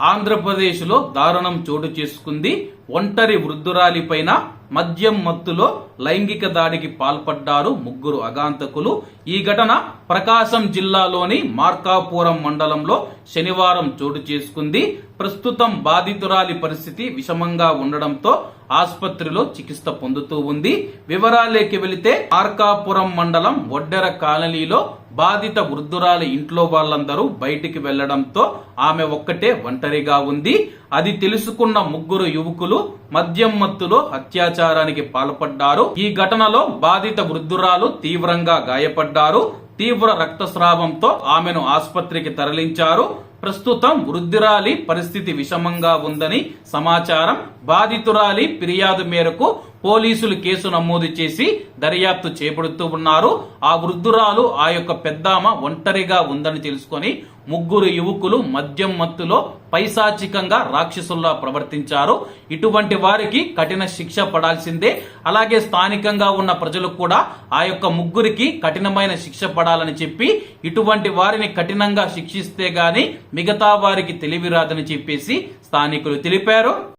ఆంధ్రప్రదేశ్లో దారుణం చోటు చేసుకుంది. ఒంటరి వృద్ధురాలిపైన మద్యం మత్తులో లైంగిక దాడికి పాల్పడ్డారు ముగ్గురు అగాంతకులు. ఈ ఘటన ప్రకాశం జిల్లాలోని మార్కాపురం మండలంలో శనివారం చోటు చేసుకుంది. ప్రస్తుతం బాధితురాలి పరిస్థితి విషమంగా ఉండడంతో ఆసుపత్రిలో చికిత్స పొందుతూ ఉంది. వివరాలేకి వెళితే మార్కాపురం మండలం ఒడ్డెర కాలనీలో బాధిత వృద్ధురాలి ఇంట్లో వాళ్ళందరూ బయటికి వెళ్ళడంతో ఆమె ఒక్కటే ఒంటరిగా ఉంది. అది తెలుసుకున్న ముగ్గురు యువకులు మద్యం మత్తులో అత్యాచారం అత్యాచారానికి పాల్పడ్డారు. ఈ ఘటనలో బాధిత వృద్ధురాలు తీవ్రంగా గాయపడ్డారు. తీవ్ర రక్తస్రావంతో ఆమెను ఆసుపత్రికి తరలించారు. ప్రస్తుతం వృద్ధురాలి పరిస్థితి విషమంగా ఉందని సమాచారం బాధితురాలి ఫిర్యాదు మేరకు పోలీసులు కేసు నమోదు చేసి దర్యాప్తు చేపడుతూ ఉన్నారు. ఆ వృద్ధురాలు ఆ యొక్క పెద్దామ ఒంటరిగా ఉందని తెలుసుకొని ముగ్గురు యువకులు మద్యం మత్తులో పైశాచికంగా రాక్షసుల్లా ప్రవర్తించారు. ఇటువంటి వారికి కఠిన శిక్ష పడాల్సిందే. అలాగే స్థానికంగా ఉన్న ప్రజలు కూడా ఆ యొక్క ముగ్గురికి కఠినమైన శిక్ష పడాలని చెప్పి ఇటువంటి వారిని కఠినంగా శిక్షిస్తే గాని మిగతా వారికి తెలివి రాదని చెప్పేసి స్థానికులు తెలిపారు.